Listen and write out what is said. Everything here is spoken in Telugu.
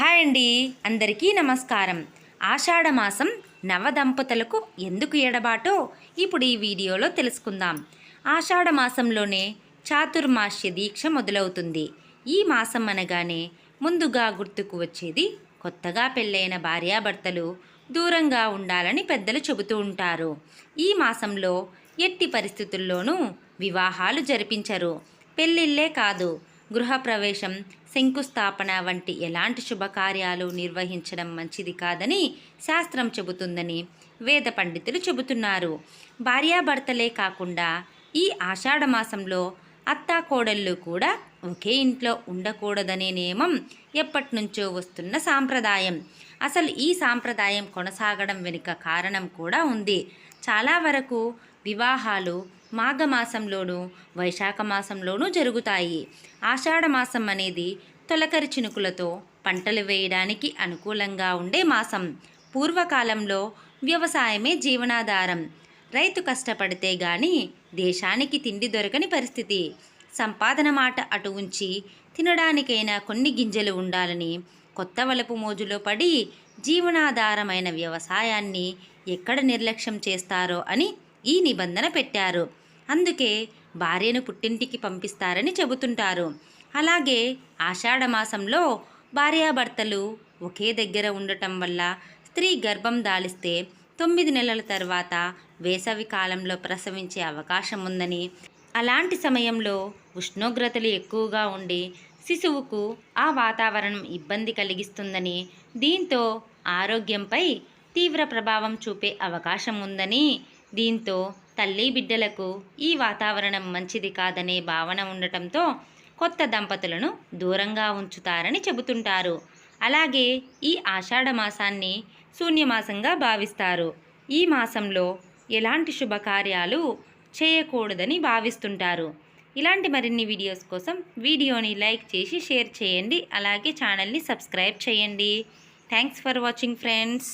హాయ్ అండి. అందరికీ నమస్కారం. ఆషాఢమాసం నవదంపతులకు ఎందుకు ఎడబాటో ఇప్పుడు ఈ వీడియోలో తెలుసుకుందాం. ఆషాఢ మాసంలోనే చాతుర్మాస్య దీక్ష మొదలవుతుంది. ఈ మాసం అనగానే ముందుగా గుర్తుకు వచ్చేది కొత్తగా పెళ్ళైన భార్యాభర్తలు దూరంగా ఉండాలని పెద్దలు చెబుతూ ఉంటారు. ఈ మాసంలో ఎట్టి పరిస్థితుల్లోనూ వివాహాలు జరిపించరు. పెళ్ళిళ్ళే కాదు గృహప్రవేశం శంకుస్థాపన వంటి ఎలాంటి శుభకార్యాలు నిర్వహించడం మంచిది కాదని శాస్త్రం చెబుతుందని వేద పండితులు చెబుతున్నారు. భార్యాభర్తలే కాకుండా ఈ ఆషాఢ మాసంలో అత్తా కోడళ్ళు కూడా ఒకే ఇంట్లో ఉండకూడదనే నియమం ఎప్పటినుంచో వస్తున్న సాంప్రదాయం. అసలు ఈ సాంప్రదాయం కొనసాగడం వెనుక కారణం కూడా ఉంది. చాలా వరకు వివాహాలు మాఘమాసంలోనూ వైశాఖ మాసంలోనూ జరుగుతాయి. ఆషాఢమాసం అనేది తొలకరి చినుకులతో పంటలు వేయడానికి అనుకూలంగా ఉండే మాసం. పూర్వకాలంలో వ్యవసాయమే జీవనాధారం. రైతు కష్టపడితే గాని దేశానికి తిండి దొరకని పరిస్థితి. సంపాదన మాట అటు ఉంచి తినడానికైనా కొన్ని గింజలు ఉండాలని కొత్త వలపు మోజులో పడి జీవనాధారమైన వ్యవసాయాన్ని ఎక్కడ నిర్లక్ష్యం చేస్తారో అని ఈ నిబంధన పెట్టారు. అందుకే భార్యను పుట్టింటికి పంపిస్తారని చెబుతుంటారు. అలాగే ఆషాఢ మాసంలో భార్యాభర్తలు ఒకే దగ్గర ఉండటం వల్ల స్త్రీ గర్భం దాలిస్తే తొమ్మిది నెలల తర్వాత వేసవి కాలంలో ప్రసవించే అవకాశం ఉందని అలాంటి సమయంలో ఉష్ణోగ్రతలు ఎక్కువగా ఉండి శిశువుకు ఆ వాతావరణం ఇబ్బంది కలిగిస్తుందని దీంతో ఆరోగ్యంపై తీవ్ర ప్రభావం చూపే అవకాశం ఉందని దీంతో తల్లి బిడ్డలకు ఈ వాతావరణం మంచిది కాదనే భావన ఉండటంతో కొత్త దంపతులను దూరంగా ఉంచుతారని చెబుతుంటారు. అలాగే ఈ ఆషాఢ మాసాన్ని శూన్యమాసంగా భావిస్తారు. ఈ మాసంలో ఎలాంటి శుభకార్యాలు చేయకూడదని భావిస్తుంటారు. ఇలాంటి మరిన్ని వీడియోస్ కోసం వీడియోని లైక్ చేసి షేర్ చేయండి. అలాగే ఛానల్ని సబ్స్క్రైబ్ చేయండి. Thanks for watching friends.